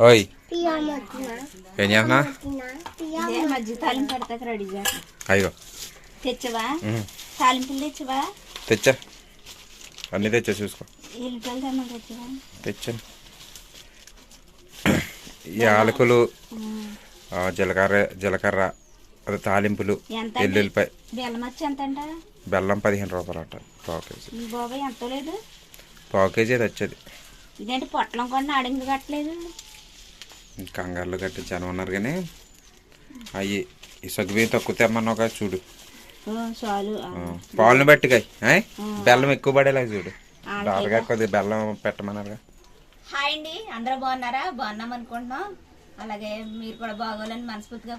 ఓయ్ ఏం చేస్తున్నా ఇదే మజ్జిగ తాలింపు పెడతాక రెడీ చేస్తాం అయ్యో. తెచ్చవా? ఉమ్, తాలింపులు తెచ్చవా? తెచ్చా. అన్నీ తెచ్చా చూసుకో. తెచ్చాను ఈ ఆలకులు ఆ, జీలకర్ర జీలకర్ర అదే తాలింపులు ఎల్లుల్లిపాయ. బెల్లం పదిహేను రూపాయలు అంట పావు కేజీ. పావు కేజీ తెచ్చేది ఇదేంటి పొట్లం కొన్ని అడింగు కట్టలేదు? కంగారులో గట్టి జనం ఉన్నారు కానీ ఈ సగ్గుబియ్యం తక్కువ తెమ్మన్నావు చూడు. ఆ. ఆ, పాలను బట్టి కాయ్ ఆయ్? బెల్లం ఎక్కువ పడేలా చూడు. బాగా కొద్దిగా బెల్లం పెట్టమన్నారుగా. హాయ్ అండి అందరూ బాగున్నారా? బాగున్నాం అనుకుంటున్నాం. అలాగే మీరు కూడా బాగోలని మనస్ఫూర్తిగా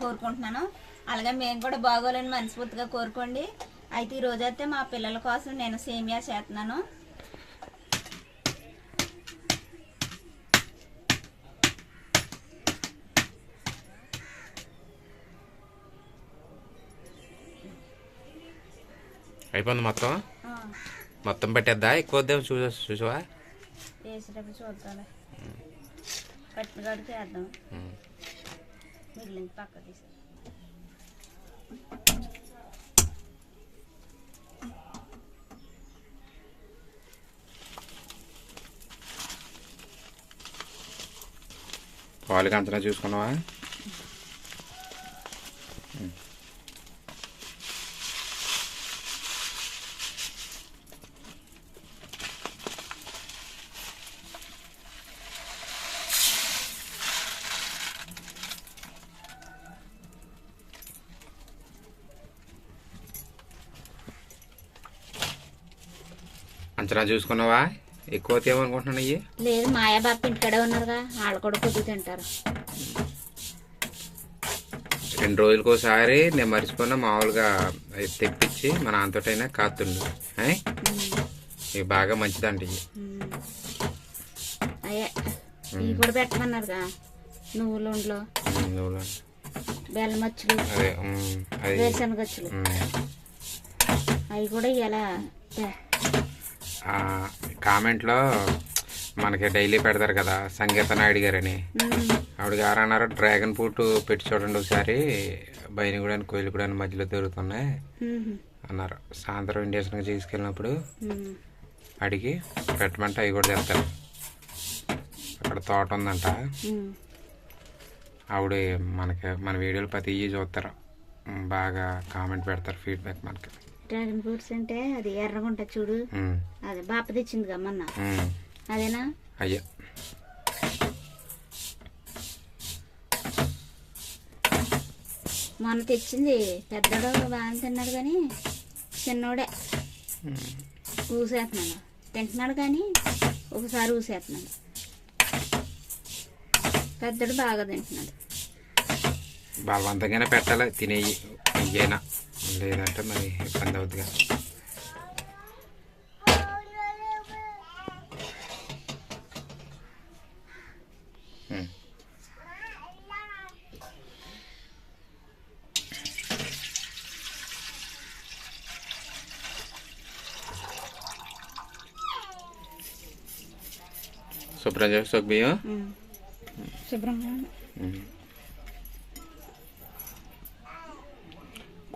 కోరుకుంటున్నాను. అలాగే మేము కూడా బాగోలని మనస్ఫూర్తిగా కోరుకోండి. అయితే ఈ రోజైతే మా పిల్లల కోసం నేను సేమియా చేస్తున్నాను. అయిపోయింది మొత్తం? మొత్తం పెట్టేద్దా? ఎక్కువ వద్దాం చూ చూసావా? వేసేటప్పుడు చూద్దాం కట్టిన కాడికి వేద్దాం మిగిలింది పక్క తీసి పాలు కంచనా చూసుకున్నావా? అంచనా చూసుకున్నావా? ఎక్కువ తేమనుకుంటున్నాను అయ్యి. లేదు మాయా బాప ఇంటికాడే ఉన్నారుగా. వాళ్ళు కూడా కొద్దిగా తింటారు. రెండు రోజులకు ఒకసారి నేను మర్చిపోయినా మామూలుగా తెప్పించి మన అంతటైనా కాతుండు? ఇవి బాగా ఇవి ఇవి కూడా పెట్టమన్నారుగా నువ్వులు నువ్వులు. బెల్లం అచ్చులు అదే ఉమ్, అది. వేరుశనగ అచ్చులు ఉమ్. అవి కూడా ఇలా కామెంట్లో మనకి డైలీ పెడతారు కదా సంగీత నాయుడు గారని. ఆవిడ గారు అన్నారు డ్రాగన్ ఫ్రూట్ పెట్టి చూడండి ఒకసారి. బయనగూడ కోయిలగూడ మధ్యలో దొరుకుతున్నాయి అన్నారు. సాయంత్రం ఇండియాస్కి తీసుకెళ్ళినప్పుడు అడిగి పెట్టమంటే అవి కూడా తెస్తారు. అక్కడ తోట ఉందంట. ఆవిడ మనకి మన వీడియోలు ప్రతి ఇవి చూస్తారు. బాగా కామెంట్ పెడతారు ఫీడ్బ్యాక్ మనకి. డ్రాగన్ ఫ్రూట్స్ అంటే అది ఎర్రగా ఉంటుంది చూడు. అది బాప తెచ్చిందిగా మొన్న. ఉమ్, అదేనా? అయ్యా. మొన్న తెచ్చింది. పెద్దడు బాగా తిన్నాడు కానీ చిన్నోడే. ఊసేస్తున్నాడు. తింటున్నాడు కానీ ఒకసారి ఊసేస్తున్నాడు. పెద్దడు బాగా తింటున్నాడు. బలవంతంగానే పెట్టాలి. తినేయి. ఇయ్యేనా? లేదంటే మరి ఇబ్బంది అవుతుందిగా ఉమ్. శుభ్రం చేసి ఒక బియ్యం శుభ్రంగా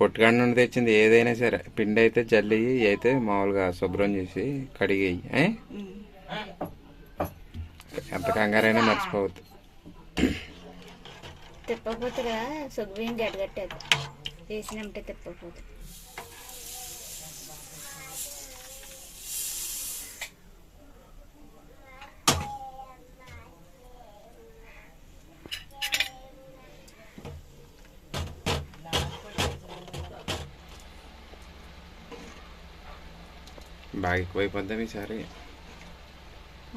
కొట్టుకాడి నుండి తెచ్చింది ఏదైనా సరే. పిండి అయితే జల్లి అయితే మామూలుగా శుభ్రం చేసి కడిగేయి ఎంత కంగారైనా మర్చిపోవద్దు. తిప్పకపోతేగా సగ్గుబియ్యం గడ్డగట్టేది వేసినట్టే తిప్పకపోతే. బాగా ఎక్కువైపోద్దాం ఈసారి.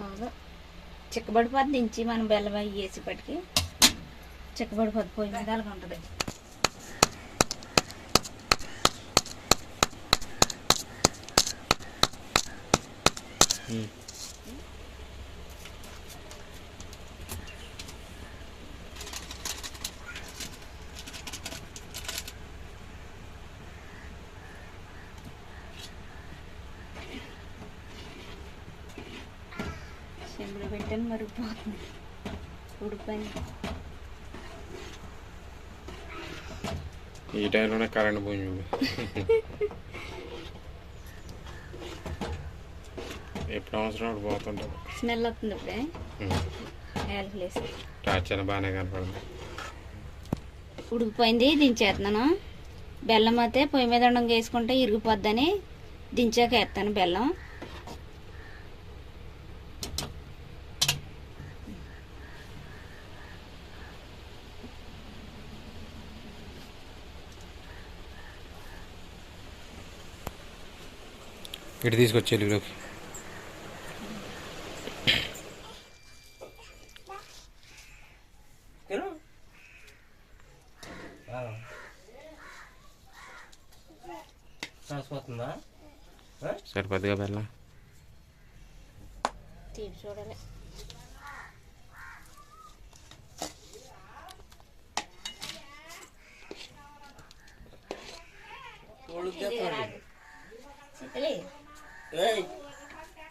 బాగా. చిక్కబడిపోద్ది దించి మనం బెల్లం అవి వేసేపటికి చిక్కబడిపోద్ది పొయ్యి మీద అలాగ ఉంటుంది. చిన్న ఇప్పుడు పెట్టాను మరిగిపోతుంది ఉడిపోయింది ఈ టైంలోనే కరెంట్ పోయింది ఎప్పుడు అవసరం అప్పుడు పోతుంటుంది స్మెల్ వస్తుంది ఇప్పుడే. హెల్ప్ లేసి టార్చర్ బాగానే కనపడింది. ఉడికిపోయింది దించేస్తున్నాను. బెల్లం అయితే పొయ్యి మీద ఉండంగా వేసుకుంటే ఇరిగిపోద్దని దించాక వేస్తాను బెల్లం. ఇటు తీసుకొచ్చి వెలుగులోకి తిను రాసిపోతుందా సరిపోద్దిగా బెల్లం. తీపి చూడాలి ఏయ్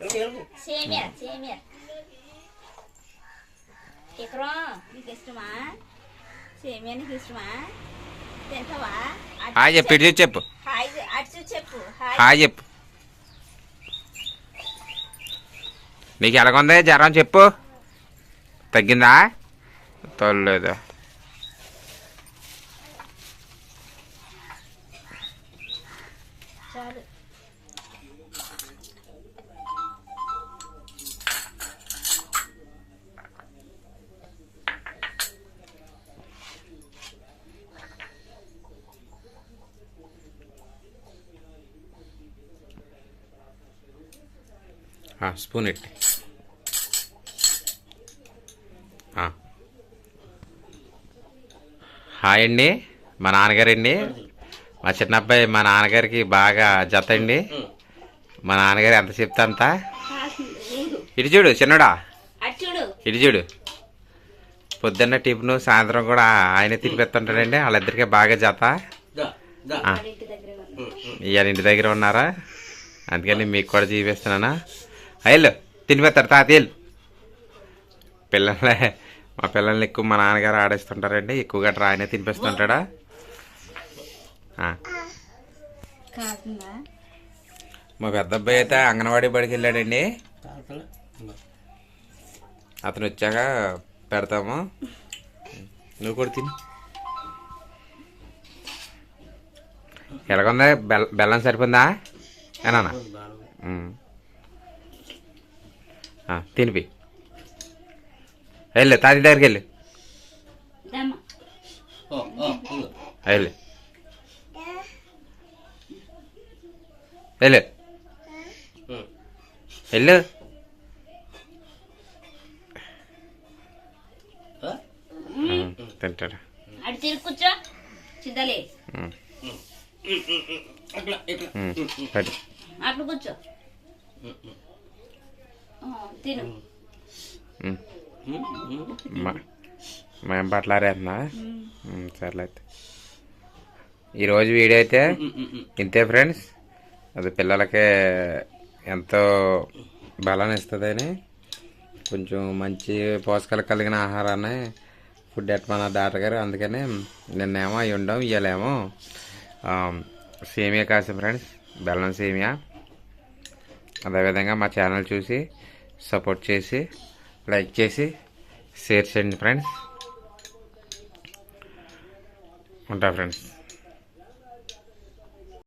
ఎలుగు, ఎలుగు. సేమియా సేమియా ఎకరం నీకు ఇష్టమా? సేమియా నీకు ఇష్టమా? తింటావా? హాయ్ చెప్పు ఇటు చూసి చెప్పు. హాయ్ అటు చెప్పు. హాయ్ హాయ్ చెప్పు. నీకు ఎలాగుంది? జ్వరం చెప్పు. తగ్గిందా? తోలేదు స్పూన్ ఎట్టి ఆ. హాయ్ అండి మా నాన్నగారండి మా చిన్న అబ్బాయి మా నాన్నగారికి బాగా జత అండి. మా నాన్నగారు ఎంత చెప్తే అంత. ఇటు చూడు చిన్నడా? ఇటు చూడు. పొద్దున్న టిఫిన్ సాయంత్రం కూడా ఆయనే తినిపిస్తుంటాడండి వాళ్ళిద్దరికీ బాగా జత. ఇవాళ ఇంటి దగ్గర ఉన్నారా? అందుకని మీకు కూడా చూపిస్తున్నానా? అయ్యలు తినిపెత్తారు తాతయ్యలు. పిల్లలే మా పిల్లల్ని ఎక్కువ మా నాన్నగారు ఆడేస్తుంటారండి ఎక్కువగా ఆయనే తినిపిస్తుంటాడా? మా పెద్ద అబ్బాయి అయితే అంగన్వాడీ బడికి వెళ్ళాడండి. అతను వచ్చాక పెడతాము. నువ్వు కూడా తిని. ఎలాగుంది? బెల్ బెల్లం సరిపోయిందా? ఏనా. తినిపి. వెళ్ళు తాతి దగ్గరికి వెళ్ళు. దమ్మ ఓ, ఓ, ఇందా. వెళ్ళు వెళ్ళు తింటాడు. అటు తిరిగి కూర్చో. అక్కడ కూర్చో. తిను. మేము బట్టలారేస్తున్నా సర్లే అయితే ఈరోజు వీడియో అయితే. ఇంతే ఫ్రెండ్స్. అది పిల్లలకి ఎంతో బలాన్ని ఇస్తుందని కొంచెం మంచి పోషకాలు కలిగిన ఆహారాన్ని ఫుడ్ ఎట్టమన్న డాక్టర్ గారు అందుకని నిన్నేమో అవి ఉండం ఇవాళేమో సేమియా కాసాం ఫ్రెండ్స్ బెల్లం సేమియా. అదేవిధంగా మా ఛానల్ చూసి సపోర్ట్ చేసి లైక్ చేసి షేర్ చేయండి ఫ్రెండ్స్. ఉంటా ఫ్రెండ్స్.